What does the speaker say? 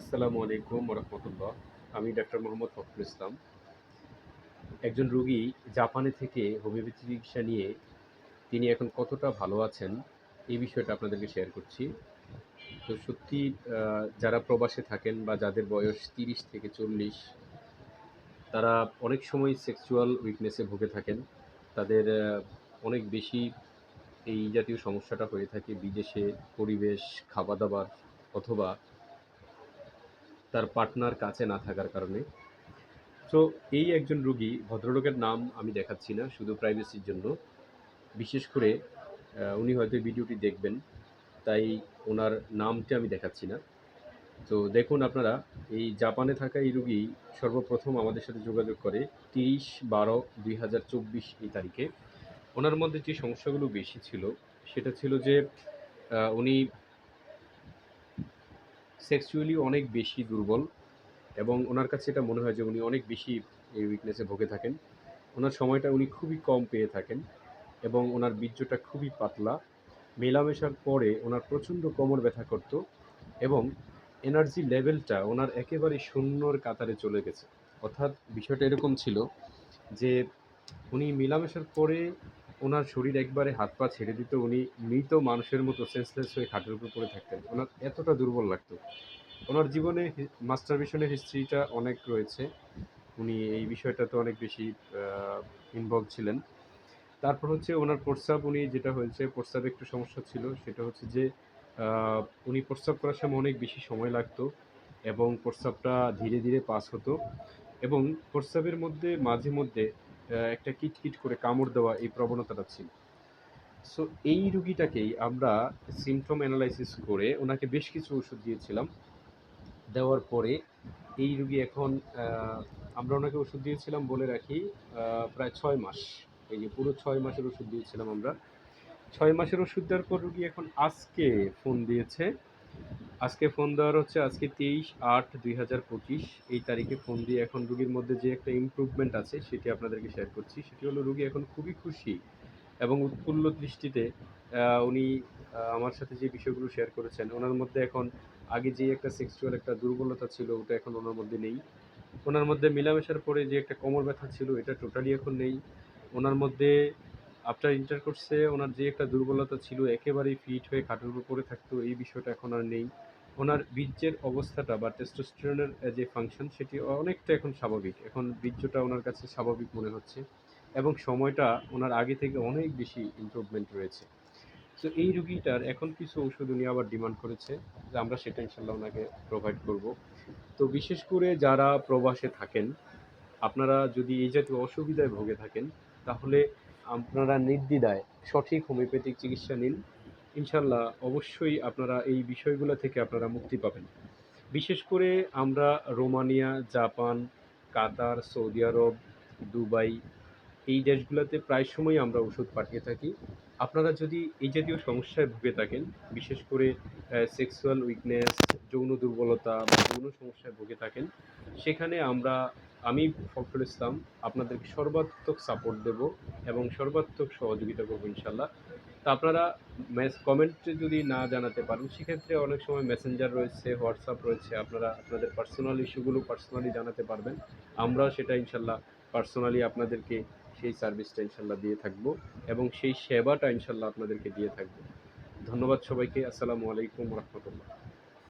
আসসালামু আলাইকুম রহমতুল্লাহ আমি ডাক্তার মোহাম্মদ ফখরুল ইসলাম। একজন রোগী জাপানে থেকে হোমিওপ্যাথি চিকিৎসা নিয়ে তিনি এখন কতটা ভালো আছেন এই বিষয়টা আপনাদেরকে শেয়ার করছি। তো সত্যি যারা প্রবাসে থাকেন বা যাদের বয়স তিরিশ থেকে চল্লিশ, তারা অনেক সময় সেক্সুয়াল উইকনেসে ভুগে থাকেন। তাদের অনেক বেশি এই জাতীয় সমস্যাটা হয়ে থাকে। বিদেশে পরিবেশ খাওয়া দাবার অথবা তার পার্টনার কাছে না থাকার কারণে। তো এই একজন রুগী, ভদ্রলোকের নাম আমি দেখাচ্ছি না, শুধু প্রাইভেসির জন্য। বিশেষ করে উনি হয়তো ভিডিওটি দেখবেন, তাই ওনার নামটি আমি দেখাচ্ছি না। তো দেখুন আপনারা, এই জাপানে থাকা এই রুগী সর্বপ্রথম আমাদের সাথে যোগাযোগ করে তিরিশ বারো দুই হাজার চব্বিশ এই তারিখে। ওনার মধ্যে যে সমস্যাগুলো বেশি ছিল, সেটা ছিল যে উনি সেক্সুয়ালি অনেক বেশি দুর্বল এবং ওনার কাছে এটা মনে হয় যে উনি অনেক বেশি এই উইকনেসে ভুগে থাকেন। ওনার সময়টা উনি খুবই কম পেয়ে থাকেন এবং ওনার বীর্যটা খুবই পাতলা। মেলামেশার পরে ওনার প্রচণ্ড কোমর ব্যথা করতো এবং এনার্জি লেভেলটা ওনার একেবারে শূন্যর কাতারে চলে গেছে। অর্থাৎ বিষয়টা এরকম ছিল যে উনি মেলামেশার পরে ওনার শরীর একবারে হাত পা ছেড়ে দিত, উনি মৃত মানুষের মতো সেন্সলেস হয়ে খাটের উপর পড়ে থাকতেন। ওনার এতটা দুর্বল লাগতো। ওনার জীবনে মাস্টারবেশনের হিস্ট্রিটা অনেক রয়েছে। উনি এই বিষয়টাতে অনেক বেশি ইনভলভ ছিলেন। তারপর হচ্ছে ওনার প্রস্রাব, উনি যেটা হয়েছে, প্রস্রাবে একটু সমস্যা ছিল, সেটা হচ্ছে যে উনি প্রস্রাব করার সময় অনেক বেশি সময় লাগতো এবং প্রস্রাবটা ধীরে ধীরে পাস হতো এবং প্রস্রাবের মধ্যে, মাঝে মধ্যে একটা কিটকিট করে কামড় দেওয়া এই প্রবণতাটা ছিল। সো এই রুগীটাকেই আমরা সিমটম অ্যানালাইসিস করে ওনাকে বেশ কিছু ওষুধ দিয়েছিলাম। দেওয়ার পরে এই রুগী এখন আমরা ওনাকে ওষুধ দিয়েছিলাম বলে রাখি প্রায় ছয় মাস। এই যে পুরো ছয় মাসের ওষুধ দিয়েছিলাম আমরা। ছয় মাসের ওষুধ দেওয়ার পর রুগী এখন আজকে ফোন দিয়েছে। আজকে ফোন দেওয়ার হচ্ছে আজকে তেইশ আট দুই হাজার পঁচিশ। এই তারিখে ফোন দিয়ে এখন রুগীর মধ্যে যে একটা ইমপ্রুভমেন্ট আছে সেটি আপনাদেরকে শেয়ার করছি। সেটি হলো রুগী এখন খুবই খুশি এবং উৎফুল্ল দৃষ্টিতে উনি আমার সাথে যে বিষয়গুলো শেয়ার করেছেন, ওনার মধ্যে এখন আগে যে একটা সেক্সুয়াল একটা দুর্বলতা ছিল, ওটা এখন ওনার মধ্যে নেই। ওনার মধ্যে মেলামেশার পরে যে একটা কোমর ব্যথা ছিল, এটা টোটালি এখন নেই। ওনার মধ্যে আফটার ইন্টারকোর্সে ওনার যে একটা দুর্বলতা ছিল, একেবারেই ফিট হয়ে খাটের উপর থাকতো, এই বিষয়টা এখন আর নেই। ওনার বীর্যের অবস্থাটা বা টেস্টোস্টেরনের যে ফাংশন সেটি অনেকটা এখন স্বাভাবিক। এখন বীর্যটা ওনার কাছে স্বাভাবিক মনে হচ্ছে এবং সময়টা ওনার আগে থেকে অনেক বেশি ইমপ্রুভমেন্ট রয়েছে। তো এই রুগীটার এখন কিছু ওষুধ উনি আবার ডিমান্ড করেছে, যে আমরা সেটা ইনশাল্লাহ ওনাকে প্রোভাইড করব। তো, বিশেষ করে যারা প্রবাসে থাকেন, আপনারা যদি এই জাতীয় অসুবিধায় ভুগে থাকেন, তাহলে আপনারা নির্দ্বিধায় সঠিক হোমিওপ্যাথিক চিকিৎসা নিন। ইনশাল্লাহ অবশ্যই আপনারা এই বিষয়গুলো থেকে আপনারা মুক্তি পাবেন। বিশেষ করে আমরা Romania, Japan, Qatar, Saudi Arab, Dubai এই দেশগুলোতে প্রায় সময় আমরা ওষুধ পাঠিয়ে থাকি। আপনারা যদি এই জাতীয় সমস্যায় ভুগে থাকেন, বিশেষ করে সেক্সুয়াল উইকনেস যৌন দুর্বলতা বা যৌন সমস্যায় ভুগে থাকেন, সেখানে আমরা আমি ফখরুল ইসলাম, আপনাদেরকে সর্বাত্মক সাপোর্ট দেব এবং সর্বাত্মক সহযোগিতা করব ইনশাল্লাহ তা আপনারা কমেন্টে যদি না জানাতে পারেন, সেক্ষেত্রে অনেক সময় মেসেঞ্জার রয়েছে হোয়াটসঅ্যাপ রয়েছে, আপনারা আপনাদের পার্সোনাল ইস্যুগুলো পার্সোনালি জানাতে পারবেন। আমরা সেটা ইনশাল্লাহ পার্সোনালি আপনাদেরকে সেই সার্ভিসটা ইনশাল্লাহ দিয়ে থাকব এবং সেই সেবাটা ইনশাল্লাহ আপনাদেরকে দিয়ে থাকব। ধন্যবাদ সবাইকে, আসসালামু আলাইকুম রহমতুল্লাহ।